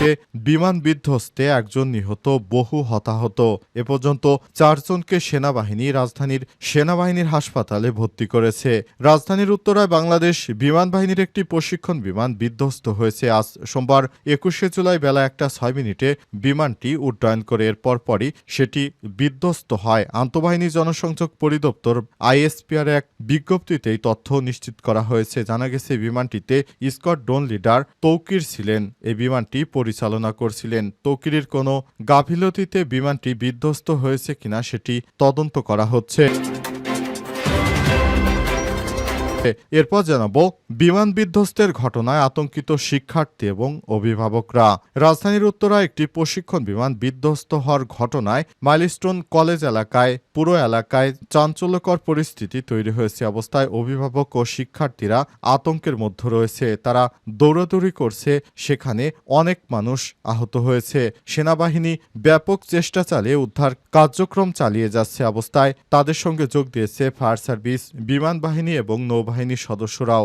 এ বিমান বিধ্বস্তে একজন নিহত বহু হতাহত। এ পর্যন্ত চারজনকে সেনাবাহিনী রাজধানীর সেনাবাহিনীর হাসপাতালে ভর্তি করেছে। রাজধানীর উত্তরায় বাংলাদেশ বিমান বাহিনীর একটি প্রশিক্ষণ বিমান বিধ্বস্ত হয়েছে। আজ সোমবার একুশে জুলাই বেলা একটা ছয় মিনিটে বিমানটি উড্ডয়ন করে এর পরপরই সেটি বিধ্বস্ত হয়। আন্তঃবাহিনী জনসংযোগ পরিদপ্তর আইএসপিআর এক বিজ্ঞপ্তিতেই তথ্য নিশ্চিত করা হয়েছে। জানা গেছে, বিমানটিতে স্কট ডোন লিডার তৌকির ছিলেন। এই বিমানটি পরিচালনা করছিলেন। তকিরির কোনো গাফিলতিতে বিমানটি বিধ্বস্ত হয়েছে কিনা সেটি তদন্ত করা হচ্ছে। এরপর জানাব, বিমান বিধ্বস্তের ঘটনায় আতঙ্কিত শিক্ষার্থী এবং অভিভাবকরা। রাজধানীর উত্তরা একটি প্রশিক্ষণ বিমান বিধ্বস্ত হওয়ার ঘটনায় মাইলস্টোন কলেজ এলাকায়, পুরো এলাকায় চাঞ্চল্যকর পরিস্থিতি তৈরি হয়েছে। অবস্থায় অভিভাবক ও শিক্ষার্থীরা আতঙ্কের মধ্যে রয়েছে। তারা দৌড়াদৌড়ি করছে, সেখানে অনেক মানুষ আহত হয়েছে। সেনাবাহিনী ব্যাপক চেষ্টা চালিয়ে উদ্ধার কার্যক্রম চালিয়ে যাচ্ছে। অবস্থায় তাদের সঙ্গে যোগ দিয়েছে ফায়ার সার্ভিস, বিমান বাহিনী এবং নৌবাহিনীর সদস্যরাও।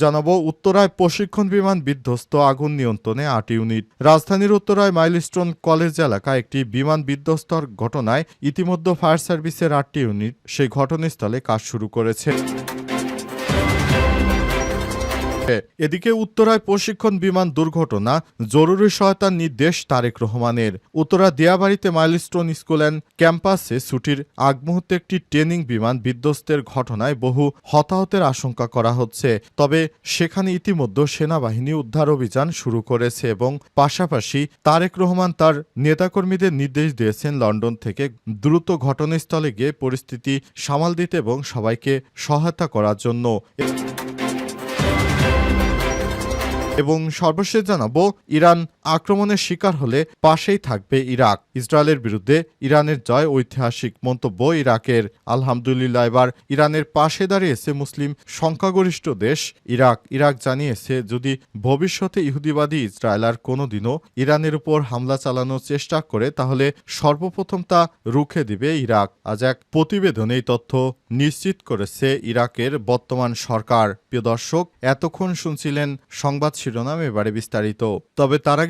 জানাব, উত্তরায় প্রশিক্ষণ বিমান বিধ্বস্ত আগুন নিয়ন্ত্রণে আট ইউনিট। রাজধানীর উত্তরায় মাইলস্টোন কলেজ এলাকায় একটি বিমান বিধ্বস্তর ঘটনায় ইতিমধ্যে ফায়ার সার্ভিসের আটটি ইউনিট সেই ঘটনাস্থলে কাজ শুরু করেছে। এদিকে উত্তরায় প্রশিক্ষণ বিমান দুর্ঘটনা, জরুরি সহায়তার নির্দেশ তারেক রহমানের। উত্তরা দিয়াবাড়িতে মাইলস্টোন স্কুল অ্যান্ড ক্যাম্পাসে ছুটির আগ মুহূর্তে একটি ট্রেনিং বিমান বিধ্বস্তের ঘটনায় বহু হতাহতের আশঙ্কা করা হচ্ছে। তবে সেখানে ইতিমধ্যে সেনাবাহিনী উদ্ধার অভিযান শুরু করেছে এবং পাশাপাশি তারেক রহমান তার নেতাকর্মীদের নির্দেশ দিয়েছেন লন্ডন থেকে দ্রুত ঘটনাস্থলে গিয়ে পরিস্থিতি সামাল দিতে এবং সবাইকে সহায়তা করার জন্য। এবং সর্বশেষ জানাব ইরান আক্রমণের শিকার হলে পাশেই থাকবে ইরাক। ইসরায়েলের বিরুদ্ধে ইরানের জয় ঐতিহাসিক মন্তব্য ইরাকের। আলহামদুলিল্লাহ, এবার ইরানের পাশে দাঁড়িয়েছে মুসলিম সংখ্যাগরিষ্ঠ দেশ ইরাক। ইরাক জানিয়েছে, যদি ভবিষ্যতে ইহুদিবাদী ইসরায়েল আর কোনোদিনও ইরানের উপর হামলা চালানোর চেষ্টা করে, তাহলে সর্বপ্রথম তা রুখে দিবে ইরাক। আজ এক প্রতিবেদনে এই তথ্য নিশ্চিত করেছে ইরাকের বর্তমান সরকার। প্রিয় দর্শক, এতক্ষণ শুনছিলেন সংবাদ শিরোনাম, এবারে বিস্তারিত। তবে তার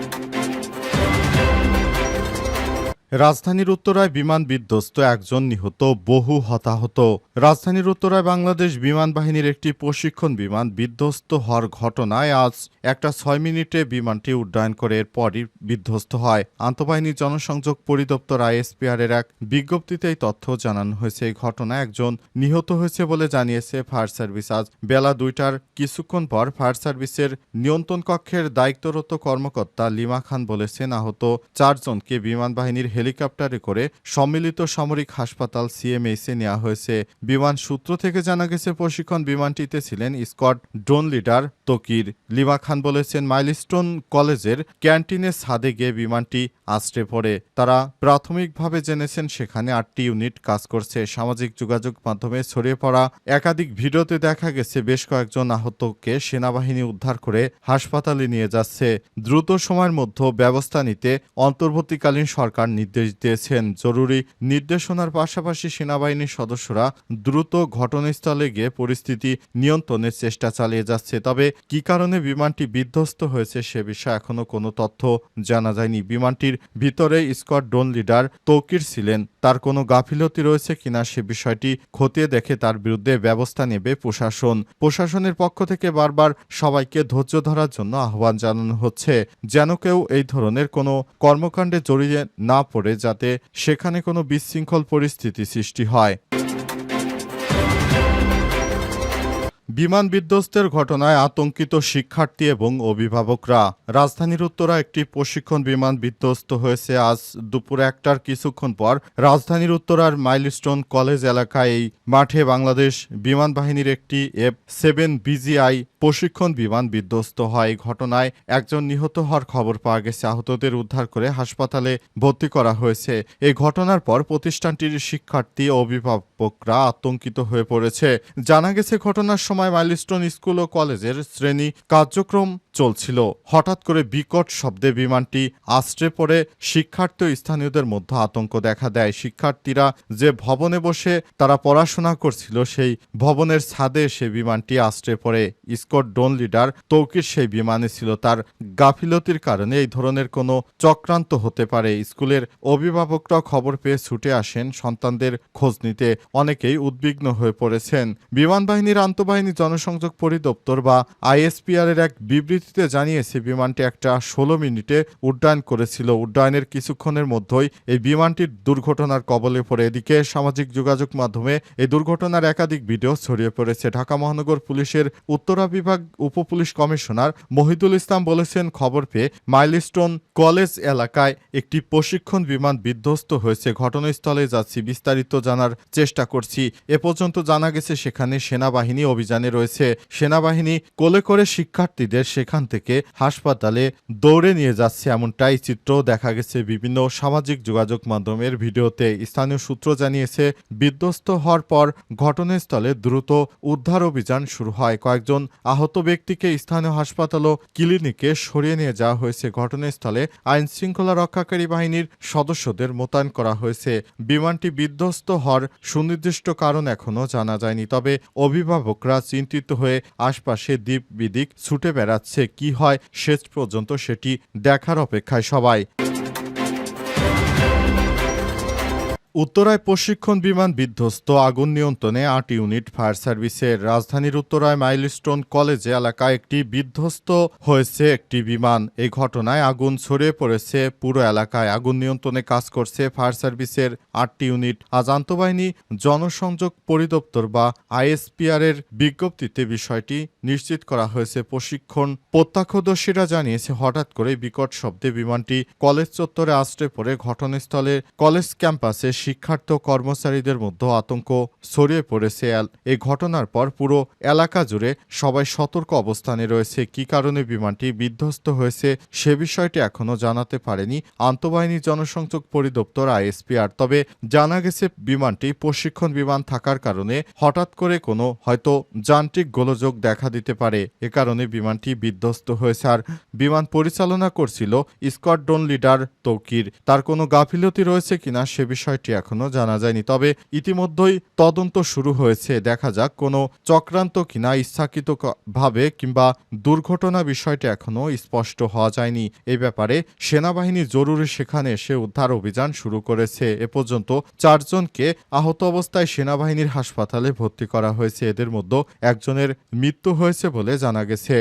রাজধানীর উত্তরায় বিমান বিধ্বস্ত একজন নিহত, বহু হতাহত। রাজধানীর উত্তরায় বাংলাদেশ বিমান বাহিনীর একটি প্রশিক্ষণ বিমান বিধ্বস্ত হওয়ার ঘটনায় আজ একটা ছয় মিনিটে বিমানটি উড্ডয়ন করে এরপরই বিধ্বস্ত হয়। আন্তঃবাহিনী জনসংযোগ পরিদপ্তর আইএসপিআর এর এক বিজ্ঞপ্তিতে এই তথ্য জানানো হয়েছে। এই ঘটনায় একজন নিহত হয়েছে বলে জানিয়েছে ফায়ার সার্ভিস। আজ বেলা দুইটার কিছুক্ষণ পর ফায়ার সার্ভিসের নিয়ন্ত্রণ কক্ষের দায়িত্বরত কর্মকর্তা লিমা খান বলেছেন, আহত চারজনকে বিমান বাহিনীর হেলিকপ্টারে করে সম্মিলিত সামরিক হাসপাতাল সিএমএইসে নেওয়া হয়েছে। বিমান সূত্র থেকে জানা গেছে, প্রশিক্ষণ বিমানটিতে ছিলেন স্কট ড্রোন লিডার তকির লিমা খান বলেছেন, মাইলস্টোন কলেজের ক্যান্টিনের ছাদে গিয়ে বিমানটি আশ্রে পড়ে। তারা প্রাথমিকভাবে জেনেছেন, সেখানে আটটি ইউনিট কাজ করছে। সামাজিক যোগাযোগ মাধ্যমে ছড়িয়ে পড়া একাধিক ভিডিওতে দেখা গেছে, বেশ কয়েকজন আহতকে সেনাবাহিনী উদ্ধার করে হাসপাতালে নিয়ে যাচ্ছে। দ্রুত সময়ের মধ্যে ব্যবস্থা নিতে অন্তর্বর্তীকালীন সরকার নির্দেশ দিয়েছেন। জরুরি নির্দেশনার পাশাপাশি সেনাবাহিনীর সদস্যরা দ্রুত ঘটনাস্থলে গিয়ে পরিস্থিতি নিয়ন্ত্রণের চেষ্টা চালিয়ে যাচ্ছে। তবে কি কারণে বিমানটি বিধ্বস্ত হয়েছে সে বিষয়ে এখনও কোনো তথ্য জানা যায়নি। বিমানটির ভিতরে স্কট ডোন লিডার তৌকির ছিলেন। তার কোনো গাফিলতি রয়েছে কিনা সে বিষয়টি খতিয়ে দেখে তার বিরুদ্ধে ব্যবস্থা নেবে প্রশাসন। প্রশাসনের পক্ষ থেকে বারবার সবাইকে ধৈর্য ধরার জন্য আহ্বান জানানো হচ্ছে, যেন কেউ এই ধরনের কোনো কর্মকাণ্ডে জড়িয়ে না পড়ে। যাতে সেখানে কোনো বিশৃঙ্খল পরিস্থিতি সৃষ্টি হয়। বিমান বিধ্বস্তের ঘটনায় আতঙ্কিত শিক্ষার্থী এবং অভিভাবকরা। রাজধানীর উত্তরা একটি প্রশিক্ষণ বিমান বিধ্বস্ত হয়েছে। আজ দুপুর একটার কিছুক্ষণ পর রাজধানীর উত্তরার মাইলস্টোন কলেজ এলাকায় এই মাঠে বাংলাদেশ বিমান বাহিনীর একটি এফ সেভেন বিজিআই প্রশিক্ষণ বিমান বিধ্বস্ত হয়। ঘটনায় একজন নিহত হওয়ার খবর পাওয়া গেছে। আহতদের উদ্ধার করে হাসপাতালে ভর্তি করা হয়েছে। এই ঘটনার পর প্রতিষ্ঠানটির শিক্ষার্থী ও অভিভাবকরা আতঙ্কিত হয়ে পড়েছে। জানা গেছে, ঘটনার সময় মাইলস্টোন স্কুল ও কলেজের শ্রেণি কার্যক্রম চলছিল। হঠাৎ করে বিকট শব্দে বিমানটি আশ্রে পড়ে। শিক্ষার্থী স্থানীয়দের মধ্যে আতঙ্ক দেখা দেয়। শিক্ষার্থীরা যে ভবনে বসে তারা পড়াশোনা করছিল, সেই ভবনের ছাদে সে বিমানটি আশ্রে পড়ে। স্কট ডোন লিডার তৌকির সেই বিমানে ছিল। তার গাফিলতির কারণে এই ধরনের কোনো চক্রান্ত হতে পারে। স্কুলের অভিভাবকরা খবর পেয়ে ছুটে আসেন। সন্তানদের খোঁজ নিতে অনেকেই উদ্বিগ্ন হয়ে পড়েছেন। বিমান বাহিনীর আন্তঃবাহিনী জনসংযোগ পরিদপ্তর বা আইএসপিআর এর এক বিবৃতিতে জানিয়েছে, বিমানটি একটা ষোলো মিনিটে উড্ডয়ন করেছিল। উড্ডয়নের কিছুক্ষণের মধ্যেই এই বিমানটির দুর্ঘটনার কবলে পড়ে। এদিকে সামাজিক যোগাযোগ মাধ্যমে এই দুর্ঘটনার একাধিক ভিডিও ছড়িয়ে পড়েছে। ঢাকা মহানগর পুলিশের উত্তরা বিভাগ উপপুলিশ কমিশনার মহিদুল ইসলাম বলেছেন, খবর পেয়ে মাইলস্টোন কলেজ এলাকায় একটি প্রশিক্ষণ বিমান বিধ্বস্ত হয়েছে। ঘটনাস্থলে যাচ্ছি, বিস্তারিত জানার চেষ্টা করছি। এ পর্যন্ত জানা গেছে, সেখানে সেনাবাহিনী অভিযানে রয়েছে। সেনাবাহিনী কোলে করে শিক্ষার্থীদের সেখান থেকে হাসপাতালে দৌড়ে নিয়ে যাচ্ছে এমনটাই চিত্র দেখা গেছে বিভিন্ন সামাজিক যোগাযোগ মাধ্যমের ভিডিওতে। স্থানীয় সূত্র জানিয়েছে, বিধ্বস্ত হওয়ার পর ঘটনাস্থলে দ্রুত উদ্ধার অভিযান শুরু হয়। কয়েকজন আহত ব্যক্তিকে স্থানীয় হাসপাতাল ও ক্লিনিকে সরিয়ে নিয়ে যাওয়া হয়েছে। ঘটনাস্থলে আইন শৃঙ্খলা রক্ষাকারী বাহিনীর সদস্যদের মোতায়েন করা হয়েছে। বিমানটি বিধ্বস্ত হওয়ার সুনির্দিষ্ট কারণ এখনও জানা যায়নি, তবে অভিভাবকরা চিন্তিত হয়ে আশপাশে দ্বীপ বিদিক ছুটে বেড়াচ্ছে। কি হয় শেষ পর্যন্ত সেটি দেখার অপেক্ষায় সবাই। উত্তরায় প্রশিক্ষণ বিমান বিধ্বস্ত আগুন নিয়ন্ত্রণে আট ইউনিট ফায়ার সার্ভিসের রাজধানীর উত্তরায় মাইলস্টোন কলেজ এলাকায় একটি বিধ্বস্ত হয়েছে একটি বিমান। এই ঘটনায় আগুন ছড়িয়ে পড়েছে পুরো এলাকায়। আগুন নিয়ন্ত্রণে কাজ করছে ফায়ার সার্ভিসের আটটি ইউনিট। আজ আন্তঃবাহিনী জনসংযোগ পরিদপ্তর বা আইএসপিআর এর বিজ্ঞপ্তিতে বিষয়টি নিশ্চিত করা হয়েছে। প্রশিক্ষণ প্রত্যক্ষদর্শীরা জানিয়েছে, হঠাৎ করে বিকট শব্দে বিমানটি কলেজ চত্বরে আশ্রে পড়ে। ঘটনাস্থলে কলেজ ক্যাম্পাসে শিক্ষার্থী কর্মচারীদের মধ্যে আতঙ্ক ছড়িয়ে পড়েছে। এই ঘটনার পর পুরো এলাকা জুড়ে সবাই সতর্ক অবস্থানে রয়েছে। কি কারণে বিমানটি বিধ্বস্ত হয়েছে সে বিষয়টি এখনও জানাতে পারেনি আন্তঃবাহিনী জনসংযোগ পরিদপ্তর আইএসপিআর। তবে জানা গেছে, বিমানটি প্রশিক্ষণ বিমান থাকার কারণে হঠাৎ করে কোনো হয়তো যান্ত্রিক গোলযোগ দেখা দিতে পারে। এ কারণে বিমানটি বিধ্বস্ত হয়েছে। আর বিমান পরিচালনা করছিল স্কোয়াড্রন লিডার তৌকির। তার কোনো গাফিলতি রয়েছে কিনা সে বিষয়টি এখনও জানা যায়নি। তবে ইতিমধ্যেই তদন্ত শুরু হয়েছে। দেখা যাক কোনো চক্রান্ত কিনা ইচ্ছাকৃতভাবে কিংবা দুর্ঘটনা বিষয়টি এখনও স্পষ্ট হওয়া যায়নি। এই ব্যাপারে সেনাবাহিনী জরুরি সেখানে এসে উদ্ধার অভিযান শুরু করেছে। এ পর্যন্ত চারজনকে আহত অবস্থায় সেনাবাহিনীর হাসপাতালে ভর্তি করা হয়েছে। এদের মধ্যে একজনের মৃত্যু হয়েছে বলে জানা গেছে।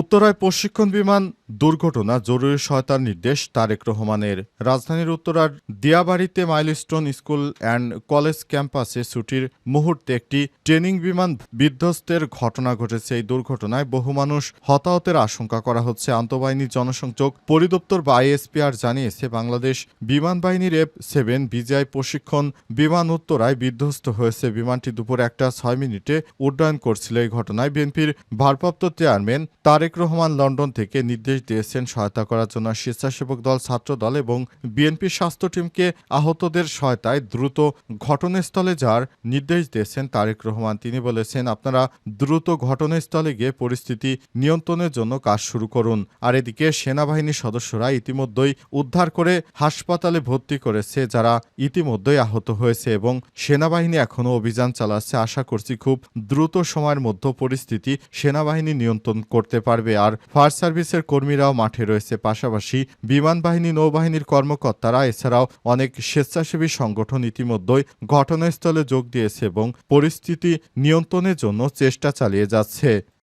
উত্তরায় প্রশিক্ষণ বিমান দুর্ঘটনা, জরুরি সহায়তার নির্দেশ তারেক রহমানের। রাজধানীর উত্তরার দিয়াবাড়িতে মাইলস্টোন স্কুল অ্যান্ড কলেজ ক্যাম্পাসে ছুটির মুহূর্তে একটি ট্রেনিং বিমান বিধ্বস্তের ঘটনা ঘটেছে। এই দুর্ঘটনায় বহু মানুষ হতাহতের আশঙ্কা করা হচ্ছে। আন্তঃবাহিনী জনসংযোগ পরিদপ্তর বা আইএসপিআর জানিয়েছে, বাংলাদেশ বিমান বাহিনীর এফ সেভেন বিজিআই প্রশিক্ষণ বিমান উত্তরায় বিধ্বস্ত হয়েছে। বিমানটি দুপুর একটা ছয় মিনিটে উড্ডয়ন করছিল। এই ঘটনায় বিএনপির ভারপ্রাপ্ত চেয়ারম্যান তারেক রহমান লন্ডন থেকে নির্দেশ দিয়েছেন সহায়তা করার জন্য স্বেচ্ছাসেবক দল, ছাত্র দল এবং বিএনপি স্বাস্থ্য টিমকে আহতদের সহায়তায় দ্রুত ঘটনাস্থলে যাওয়ার নির্দেশ দিয়েছেন তারেক রহমান। তিনি বলেছেন, আপনারা দ্রুত ঘটনাস্থলে গিয়ে পরিস্থিতি নিয়ন্ত্রণের জন্য কাজ শুরু করুন। আর এদিকে সেনাবাহিনীর সদস্যরা ইতিমধ্যেই উদ্ধার করে হাসপাতালে ভর্তি করেছে, যারা ইতিমধ্যেই আহত হয়েছে এবং সেনাবাহিনী এখনও অভিযান চালাচ্ছে। আশা করছি খুব দ্রুত সময়ের মধ্যে পরিস্থিতি সেনাবাহিনী নিয়ন্ত্রণ করতে পারবে। আর ফায়ার সার্ভিসের কর্মীরাও মাঠে রয়েছে। পাশাপাশি বিমান বাহিনী নৌবাহিনীর কর্মকর্তারা, এছাড়াও অনেক স্বেচ্ছাসেবী সংগঠন ইতিমধ্যেই ঘটনাস্থলে যোগ দিয়েছে এবং পরিস্থিতি নিয়ন্ত্রণের জন্য চেষ্টা চালিয়ে যাচ্ছে।